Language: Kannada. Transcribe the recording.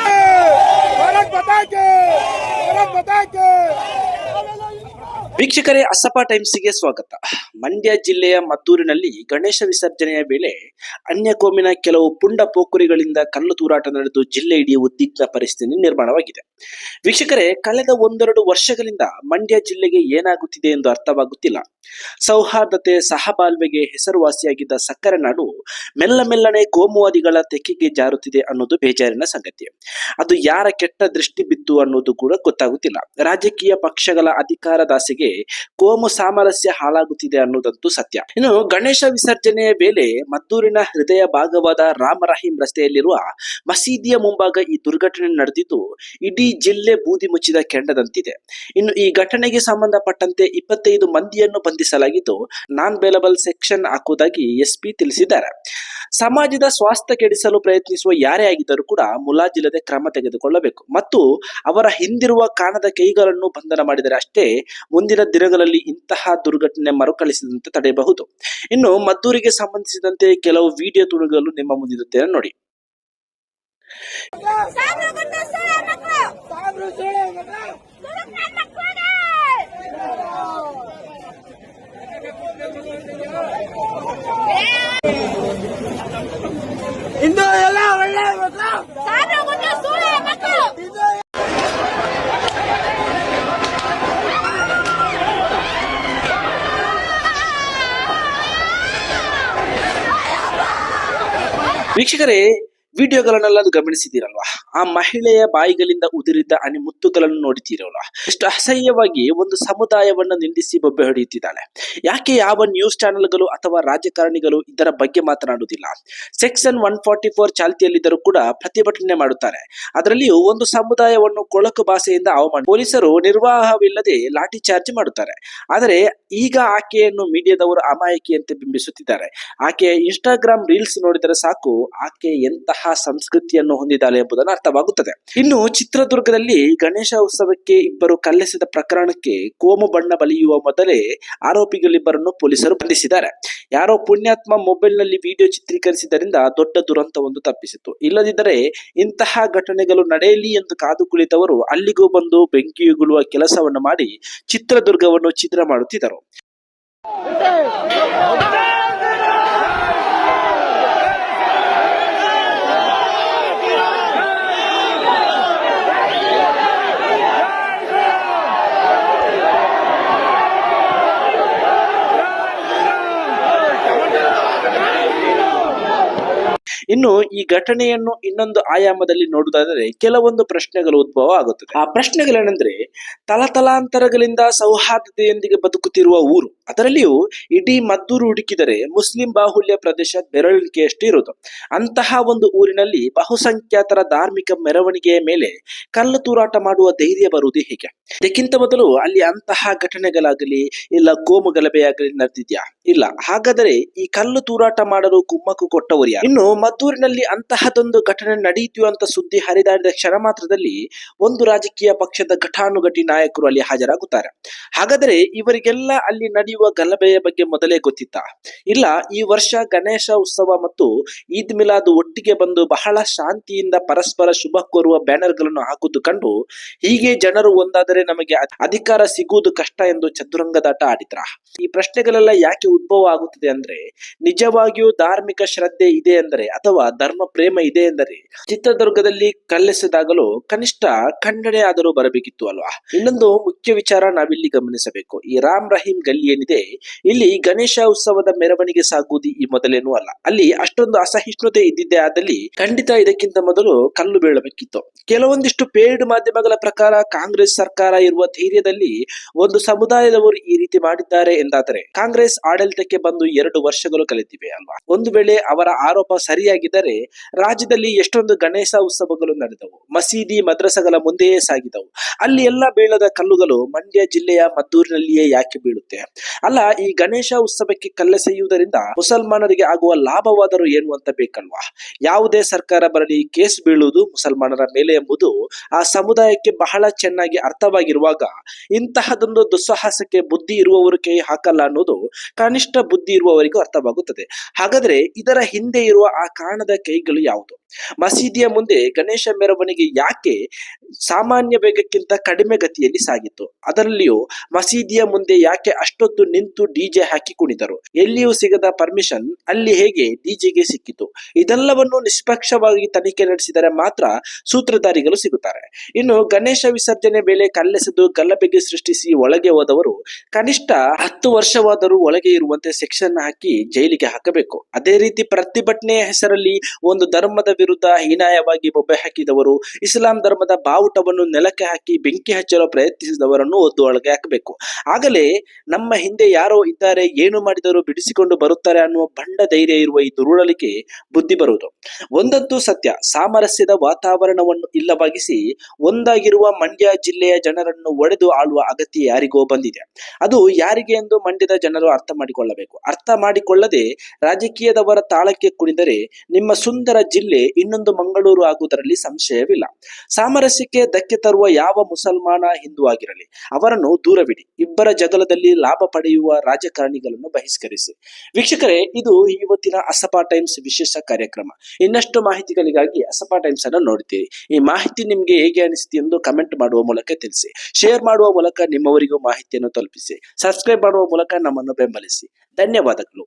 भारत बता के भारत बता के ವೀಕ್ಷಕರೇ, ಅಸಪ ಟೈಮ್ಸ್ಗೆ ಸ್ವಾಗತ. ಮಂಡ್ಯ ಜಿಲ್ಲೆಯ ಮದ್ದೂರಿನಲ್ಲಿ ಗಣೇಶ ವಿಸರ್ಜನೆಯ ವೇಳೆ ಅನ್ಯ ಕೋಮಿನ ಕೆಲವು ಪುಂಡ ಪೋಖರಿಗಳಿಂದ ಕಲ್ಲು ತೂರಾಟ ನಡೆದು ಜಿಲ್ಲೆ ಇಡೀ ಉದ್ವಿಗ್ನ ಪರಿಸ್ಥಿತಿ ನಿರ್ಮಾಣವಾಗಿದೆ. ವೀಕ್ಷಕರೇ, ಕಳೆದ ಒಂದೆರಡು ವರ್ಷಗಳಿಂದ ಮಂಡ್ಯ ಜಿಲ್ಲೆಗೆ ಏನಾಗುತ್ತಿದೆ ಎಂದು ಅರ್ಥವಾಗುತ್ತಿಲ್ಲ. ಸೌಹಾರ್ದತೆ, ಸಹಬಾಳ್ವೆಗೆ ಹೆಸರುವಾಸಿಯಾಗಿದ್ದ ಸಕ್ಕರೆ ನಾಡು ಮೆಲ್ಲ ಮೆಲ್ಲನೆ ಕೋಮುವಾದಿಗಳ ತೆಕ್ಕೆಗೆ ಜಾರುತ್ತಿದೆ ಅನ್ನೋದು ಬೇಜಾರಿನ ಸಂಗತಿ. ಅದು ಯಾರ ಕೆಟ್ಟ ದೃಷ್ಟಿ ಬಿತ್ತು ಅನ್ನೋದು ಕೂಡ ಗೊತ್ತಾಗುತ್ತಿಲ್ಲ. ರಾಜಕೀಯ ಪಕ್ಷಗಳ ಅಧಿಕಾರದಾಸೆಗೆ ಕೋಮು ಸಾಮರಸ್ಯ ಹಾಳಾಗುತ್ತಿದೆ ಅನ್ನೋದಂತೂ ಸತ್ಯ. ಇನ್ನು ಗಣೇಶ ವಿಸರ್ಜನೆಯ ವೇಳೆ ಮದ್ದೂರಿನ ಹೃದಯ ಭಾಗವಾದ ರಾಮರಹೀಂ ರಸ್ತೆಯಲ್ಲಿರುವ ಮಸೀದಿಯ ಮುಂಭಾಗ ಈ ದುರ್ಘಟನೆ ನಡೆದಿದ್ದು ಇಡೀ ಜಿಲ್ಲೆ ಬೂದಿ ಮುಚ್ಚಿದ ಕೆಂಡದಂತಿದೆ. ಇನ್ನು ಈ ಘಟನೆಗೆ ಸಂಬಂಧಪಟ್ಟಂತೆ ಇಪ್ಪತ್ತೈದು ಮಂದಿಯನ್ನು ಬಂಧಿಸಲಾಗಿದ್ದು, ನಾನ್ ಬೇಲಬಲ್ ಸೆಕ್ಷನ್ ಹಾಕುವುದಾಗಿ ಎಸ್ಪಿ ತಿಳಿಸಿದ್ದಾರೆ. ಸಮಾಜದ ಸ್ವಾಸ್ಥ್ಯ ಕೆಡಿಸಲು ಪ್ರಯತ್ನಿಸುವ ಯಾರೇ ಆಗಿದ್ದರೂ ಕೂಡ ಮುಲಾಜಿಲ್ಲದೆ ಕ್ರಮ ತೆಗೆದುಕೊಳ್ಳಬೇಕು. ಮತ್ತು ಅವರ ಹಿಂದಿರುವ ಕಾಣದ ಕೈಗಳನ್ನು ಬಂಧನ ಮಾಡಿದರೆ ಅಷ್ಟೇ ಮುಂದಿನ ದಿನಗಳಲ್ಲಿ ಇಂತಹ ದುರ್ಘಟನೆ ಮರುಕಳಿಸದಂತೆ ತಡೆಯಬಹುದು. ಇನ್ನು ಮದ್ದೂರಿಗೆ ಸಂಬಂಧಿಸಿದಂತೆ ಕೆಲವು ವಿಡಿಯೋ ತುಣುಕುಗಳು ನಿಮ್ಮ ಮುಂದಿರುತ್ತೇನೆ ನೋಡಿ. ವೀಕ್ಷಕರೇ ವಿಡಿಯೋಗಳನ್ನೆಲ್ಲ ಗಮನಿಸಿದೀರಲ್ವಾ? ಆ ಮಹಿಳೆಯ ಬಾಯಿಗಳಿಂದ ಉದುರಿದ ಅನಿ ಮುತ್ತುಗಳನ್ನು ನೋಡಿದ್ದೀರಲ್ವ ಎಷ್ಟು ಅಸಹ್ಯವಾಗಿ ಒಂದು ಸಮುದಾಯವನ್ನ ನಿಂದಿಸಿ ಬೊಬ್ಬೆ ಹೊಡೆಯುತ್ತಿದ್ದಾಳೆ. ಯಾಕೆ ಯಾವ ನ್ಯೂಸ್ ಚಾನೆಲ್ಗಳು ಅಥವಾ ರಾಜಕಾರಣಿಗಳು ಇದರ ಬಗ್ಗೆ ಮಾತನಾಡುವುದಿಲ್ಲ? ಸೆಕ್ಷನ್ ಒನ್ ಫಾರ್ಟಿ ಫೋರ್ ಚಾಲ್ತಿಯಲ್ಲಿದ್ದರೂ ಕೂಡ ಪ್ರತಿಭಟನೆ ಮಾಡುತ್ತಾರೆ. ಅದರಲ್ಲಿಯೂ ಒಂದು ಸಮುದಾಯವನ್ನು ಕೊಳಕು ಭಾಷೆಯಿಂದ ಅವಮಾನ ಪೊಲೀಸರು ನಿರ್ವಾಹವಿಲ್ಲದೆ ಲಾಠಿ ಚಾರ್ಜ್ ಮಾಡುತ್ತಾರೆ. ಆದರೆ ಈಗ ಆಕೆಯನ್ನು ಮೀಡಿಯಾದವರು ಅಮಾಯಕಿಯಂತೆ ಬಿಂಬಿಸುತ್ತಿದ್ದಾರೆ. ಆಕೆಯ ಇನ್ಸ್ಟಾಗ್ರಾಮ್ ರೀಲ್ಸ್ ನೋಡಿದರೆ ಸಾಕು, ಆಕೆ ಎಂತಹ ಸಂಸ್ಕೃತಿಯನ್ನು ಹೊಂದಿದ್ದಾಳೆ ಎಂಬುದನ್ನು ಅರ್ಥವಾಗುತ್ತದೆ. ಇನ್ನು ಚಿತ್ರದುರ್ಗದಲ್ಲಿ ಗಣೇಶ ಉತ್ಸವಕ್ಕೆ ಇಬ್ಬರು ಕಲ್ಲೆಸೆದ ಪ್ರಕರಣಕ್ಕೆ ಕೋಮು ಬಣ್ಣ ಬಲಿಯುವ ಮೊದಲೇ ಆರೋಪಿಗಳಿಬ್ಬರನ್ನು ಪೊಲೀಸರು ಬಂಧಿಸಿದ್ದಾರೆ. ಯಾರೋ ಪುಣ್ಯಾತ್ಮ ಮೊಬೈಲ್ನಲ್ಲಿ ವಿಡಿಯೋ ಚಿತ್ರೀಕರಿಸಿದ್ದರಿಂದ ದೊಡ್ಡ ದುರಂತವೊಂದು ತಪ್ಪಿಸಿತು ಇಲ್ಲದಿದ್ದರೆ ಇಂತಹ ಘಟನೆಗಳು ನಡೆಯಲಿ ಎಂದು ಕಾದು ಕುಳಿತವರು ಅಲ್ಲಿಗೂ ಬಂದು ಬೆಂಕಿಯುಗುಳುವ ಕೆಲಸವನ್ನು ಮಾಡಿ ಚಿತ್ರದುರ್ಗವನ್ನು ಚಿತ್ರ ಮಾಡುತ್ತಿದ್ದರು. ಇನ್ನು ಈ ಘಟನೆಯನ್ನು ಇನ್ನೊಂದು ಆಯಾಮದಲ್ಲಿ ನೋಡುವುದಾದರೆ ಕೆಲವೊಂದು ಪ್ರಶ್ನೆಗಳು ಉದ್ಭವ ಆಗುತ್ತದೆ. ಆ ಪ್ರಶ್ನೆಗಳೇನೆಂದ್ರೆ ತಲತಲಾಂತರಗಳಿಂದ ಸೌಹಾರ್ದತೆಯೊಂದಿಗೆ ಬದುಕುತ್ತಿರುವ ಊರು. ಅದರಲ್ಲಿಯೂ ಇಡೀ ಮದ್ದೂರು ಹುಡುಕಿದರೆ ಮುಸ್ಲಿಂ ಬಾಹುಲ್ಯ ಪ್ರದೇಶ ಬೆರಳಿಕೆಯಷ್ಟು ಇರುವುದು ಅಂತಹ ಒಂದು ಊರಿನಲ್ಲಿ ಬಹುಸಂಖ್ಯಾತರ ಧಾರ್ಮಿಕ ಮೆರವಣಿಗೆಯ ಮೇಲೆ ಕಲ್ಲು ತೂರಾಟ ಮಾಡುವ ಧೈರ್ಯ ಬರುವುದು ಹೀಗೆ. ಇದಕ್ಕಿಂತ ಮೊದಲು ಅಲ್ಲಿ ಅಂತಹ ಘಟನೆಗಳಾಗಲಿ ಇಲ್ಲ ಕೋಮು ಗಲಭೆಯಾಗಲಿ ನಡೆದಿದ್ಯಾ? ಇಲ್ಲ. ಹಾಗಾದರೆ ಈ ಕಲ್ಲು ತೂರಾಟ ಮಾಡಲು ಕುಮ್ಮಕ್ಕು ಕೊಟ್ಟವರು ಇನ್ನು ಮದ್ದೂರಿನಲ್ಲಿ ಅಂತಹದೊಂದು ಘಟನೆ ನಡೆಯಿತು ಅಂತ ಸುದ್ದಿ ಹರಿದಾಡಿದ ಕ್ಷಣ ಮಾತ್ರದಲ್ಲಿ ಒಂದು ರಾಜಕೀಯ ಪಕ್ಷದ ಘಟಾನುಘಟಿ ನಾಯಕರು ಅಲ್ಲಿ ಹಾಜರಾಗುತ್ತಾರೆ. ಹಾಗಾದರೆ ಇವರಿಗೆಲ್ಲ ಅಲ್ಲಿ ನಡೆಯುವ ಗಲಭೆಯ ಬಗ್ಗೆ ಮೊದಲೇ ಗೊತ್ತಿತ್ತ. ಇಲ್ಲ, ಈ ವರ್ಷ ಗಣೇಶ ಉತ್ಸವ ಮತ್ತು ಈದ್ ಮಿಲಾದ್ ಒಟ್ಟಿಗೆ ಬಂದು ಬಹಳ ಶಾಂತಿಯಿಂದ ಪರಸ್ಪರ ಶುಭ ಕೋರುವ ಬ್ಯಾನರ್ಗಳನ್ನು ಹಾಕುವುದು ಕಂಡು ಹೀಗೆ ಜನರು ಒಂದಾದರೆ ನಮಗೆ ಅಧಿಕಾರ ಸಿಗುವುದು ಕಷ್ಟ ಎಂದು ಚದುರಂಗದಾಟ ಆಡಿದ್ರ. ಈ ಪ್ರಶ್ನೆಗಳೆಲ್ಲ ಯಾಕೆ ಉದ್ಭವ ಆಗುತ್ತದೆ ಅಂದ್ರೆ, ನಿಜವಾಗಿಯೂ ಧಾರ್ಮಿಕ ಶ್ರದ್ಧೆ ಇದೆ ಎಂದರೆ ಅಥವಾ ಧರ್ಮ ಪ್ರೇಮ ಇದೆ ಎಂದರೆ ಚಿತ್ರದುರ್ಗದಲ್ಲಿ ಕಲ್ಲೆಸೆದಾಗಲೂ ಕನಿಷ್ಠ ಖಂಡನೆ ಆದರೂ ಬರಬೇಕಿತ್ತು ಅಲ್ವಾ? ಇನ್ನೊಂದು ಮುಖ್ಯ ವಿಚಾರ ನಾವಿಲ್ಲಿ ಗಮನಿಸಬೇಕು. ಈ ರಾಮ್ ರಹೀಂ ಗಲ್ಲಿ ಏನಿದೆ, ಇಲ್ಲಿ ಗಣೇಶ ಉತ್ಸವದ ಮೆರವಣಿಗೆ ಸಾಗುವುದು ಈ ಮೊದಲೇನೂ ಅಲ್ಲ. ಅಲ್ಲಿ ಅಷ್ಟೊಂದು ಅಸಹಿಷ್ಣುತೆ ಇದ್ದಿದ್ದೇ ಆದಲ್ಲಿ ಖಂಡಿತ ಇದಕ್ಕಿಂತ ಮೊದಲು ಕಲ್ಲು ಬೀಳಬೇಕಿತ್ತು. ಕೆಲವೊಂದಿಷ್ಟು ಪೇಯ್ಡ್ ಮಾಧ್ಯಮಗಳ ಪ್ರಕಾರ ಕಾಂಗ್ರೆಸ್ ಸರ್ಕಾರ ಇರುವ ಧೈರ್ಯದಲ್ಲಿ ಒಂದು ಸಮುದಾಯದವರು ಈ ರೀತಿ ಮಾಡಿದ್ದಾರೆ ಎಂದಾದರೆ ಕಾಂಗ್ರೆಸ್ ಆಡಳಿತಕ್ಕೆ ಬಂದು ಎರಡು ವರ್ಷಗಳು ಕಲಿತಿವೆ ಅಲ್ವಾ? ಒಂದು ವೇಳೆ ಅವರ ಆರೋಪ ಸರಿಯಾಗಿದ್ದರೆ ರಾಜ್ಯದಲ್ಲಿ ಎಷ್ಟೊಂದು ಗಣೇಶ ಉತ್ಸವಗಳು ನಡೆದವು. ಮಸೀದಿ, ಮದ್ರಸಗಳ ಮುಂದೆಯೇ ಸಾಗಿದವು. ಅಲ್ಲಿ ಎಲ್ಲ ಇಷ್ಟೆಲ್ಲ ಬೀಳದ ಕಲ್ಲುಗಳು ಮಂಡ್ಯ ಜಿಲ್ಲೆಯ ಮದ್ದೂರಿನಲ್ಲಿಯೇ ಯಾಕೆ ಬೀಳುತ್ತೆ? ಅಲ್ಲ, ಈ ಗಣೇಶ ಉತ್ಸವಕ್ಕೆ ಕಲ್ಲೆಸೆಯುವುದರಿಂದ ಮುಸಲ್ಮಾನರಿಗೆ ಆಗುವ ಲಾಭವಾದರೂ ಏನು ಅಂತ ಬೇಕಲ್ವಾ? ಯಾವುದೇ ಸರ್ಕಾರ ಬರಲಿ, ಕೇಸ್ ಬೀಳುವುದು ಮುಸಲ್ಮಾನರ ಮೇಲೆ ಎಂಬುದು ಆ ಸಮುದಾಯಕ್ಕೆ ಬಹಳ ಚೆನ್ನಾಗಿ ಅರ್ಥವಾಗಿರುವಾಗ ಇಂತಹದೊಂದು ದುಸ್ಸಾಹಸಕ್ಕೆ ಬುದ್ಧಿ ಇರುವವರು ಕೈ ಹಾಕಲ್ಲ ಅನ್ನೋದು ಕನಿಷ್ಠ ಬುದ್ಧಿ ಇರುವವರಿಗೂ ಅರ್ಥವಾಗುತ್ತದೆ. ಹಾಗಾದ್ರೆ ಇದರ ಹಿಂದೆ ಇರುವ ಆ ಕಾರಣದ ಕೈಗಳು ಯಾವುದು? ಮಸೀದಿಯ ಮುಂದೆ ಗಣೇಶ ಮೆರವಣಿಗೆ ಯಾಕೆ ಸಾಮಾನ್ಯ ವೇಗಕ್ಕಿಂತ ಕಡಿಮೆ ಗತಿಯಲ್ಲಿ ಸಾಗಿತ್ತು? ಅದರಲ್ಲಿಯೂ ಮಸೀದಿಯ ಮುಂದೆ ಯಾಕೆ ಅಷ್ಟೊತ್ತು ನಿಂತು ಡಿಜೆ ಹಾಕಿ ಕುಣಿದರು? ಎಲ್ಲಿಯೂ ಸಿಗದ ಪರ್ಮಿಷನ್ ಅಲ್ಲಿ ಹೇಗೆ ಡಿಜೆಗೆ ಸಿಕ್ಕಿತು? ಇದೆಲ್ಲವನ್ನು ನಿಷ್ಪಕ್ಷವಾಗಿ ತನಿಖೆ ನಡೆಸಿದರೆ ಮಾತ್ರ ಸೂತ್ರಧಾರಿಗಳು ಸಿಗುತ್ತಾರೆ. ಇನ್ನು ಗಣೇಶ ವಿಸರ್ಜನೆ ವೇಳೆ ಕಲ್ಲೆಸೆದು ಗಲ್ಲಬೆಗೆ ಸೃಷ್ಟಿಸಿ ಒಳಗೆ ಹೋದವರು ಕನಿಷ್ಠ ಹತ್ತು ವರ್ಷವಾದರೂ ಒಳಗೆ ಇರುವಂತೆ ಸೆಕ್ಷನ್ ಹಾಕಿ ಜೈಲಿಗೆ ಹಾಕಬೇಕು. ಅದೇ ರೀತಿ ಪ್ರತಿಭಟನೆಯ ಹೆಸರಲ್ಲಿ ಒಂದು ಧರ್ಮದ ವಿರುದ್ಧ ಹೀನಾಯವಾಗಿ ಬೊಬ್ಬೆ ಹಾಕಿದವರು, ಇಸ್ಲಾಂ ಧರ್ಮದ ಬಾವುಟವನ್ನು ನೆಲಕ್ಕೆ ಹಾಕಿ ಬೆಂಕಿ ಹಚ್ಚಲು ಪ್ರಯತ್ನಿಸಿದವರನ್ನು ಒದ್ದು ಒಳಗೆ ಹಾಕಬೇಕು. ಆಗಲೇ ನಮ್ಮ ಹಿಂದೆ ಯಾರೋ ಇದ್ದಾರೆ, ಏನು ಮಾಡಿದರೂ ಬಿಡಿಸಿಕೊಂಡು ಬರುತ್ತಾರೆ ಅನ್ನುವ ಬಂಡ ಧೈರ್ಯ ಇರುವ ಈ ದುರುಳಲಿಕೆ ಬುದ್ಧಿ ಬರುವುದು. ಒಂದಂತೂ ಸತ್ಯ, ಸಾಮರಸ್ಯದ ವಾತಾವರಣವನ್ನು ಇಲ್ಲವಾಗಿಸಿ ಒಂದಾಗಿರುವ ಮಂಡ್ಯ ಜಿಲ್ಲೆಯ ಜನರನ್ನು ಒಡೆದು ಆಳುವ ಅಗತ್ಯ ಯಾರಿಗೋ ಬಂದಿದೆ. ಅದು ಯಾರಿಗೆ ಎಂದು ಮಂಡ್ಯದ ಜನರು ಅರ್ಥ ಮಾಡಿಕೊಳ್ಳಬೇಕು. ಅರ್ಥ ಮಾಡಿಕೊಳ್ಳದೆ ರಾಜಕೀಯದವರ ತಾಳಕ್ಕೆ ಕುಣಿದರೆ ನಿಮ್ಮ ಸುಂದರ ಜಿಲ್ಲೆ ಇನ್ನೊಂದು ಮಂಗಳೂರು ಆಗುವುದರಲ್ಲಿ ಸಂಶಯವಿಲ್ಲ. ಸಾಮರಸ್ಯಕ್ಕೆ ಧಕ್ಕೆ ತರುವ ಯಾವ ಮುಸಲ್ಮಾನ ಹಿಂದೂ ಆಗಿರಲಿ, ಅವರನ್ನು ದೂರವಿಡಿ. ಇಬ್ಬರ ಜಗಳದಲ್ಲಿ ಲಾಭ ಪಡೆಯುವ ರಾಜಕಾರಣಿಗಳನ್ನು ಬಹಿಷ್ಕರಿಸಿ. ವೀಕ್ಷಕರೇ, ಇದು ಇವತ್ತಿನ ಅಸಪಾ ಟೈಮ್ಸ್ ವಿಶೇಷ ಕಾರ್ಯಕ್ರಮ. ಇನ್ನಷ್ಟು ಮಾಹಿತಿಗಳಿಗಾಗಿ ಅಸಪಾ ಟೈಮ್ಸ್ ಅನ್ನು ನೋಡ್ತೀರಿ. ಈ ಮಾಹಿತಿ ನಿಮ್ಗೆ ಹೇಗೆ ಅನಿಸ್ತಿ ಎಂದು ಕಮೆಂಟ್ ಮಾಡುವ ಮೂಲಕ ತಿಳಿಸಿ. ಶೇರ್ ಮಾಡುವ ಮೂಲಕ ನಿಮ್ಮವರಿಗೂ ಮಾಹಿತಿಯನ್ನು ತಲುಪಿಸಿ. ಸಬ್ಸ್ಕ್ರೈಬ್ ಮಾಡುವ ಮೂಲಕ ನಮ್ಮನ್ನು ಬೆಂಬಲಿಸಿ. ಧನ್ಯವಾದಗಳು.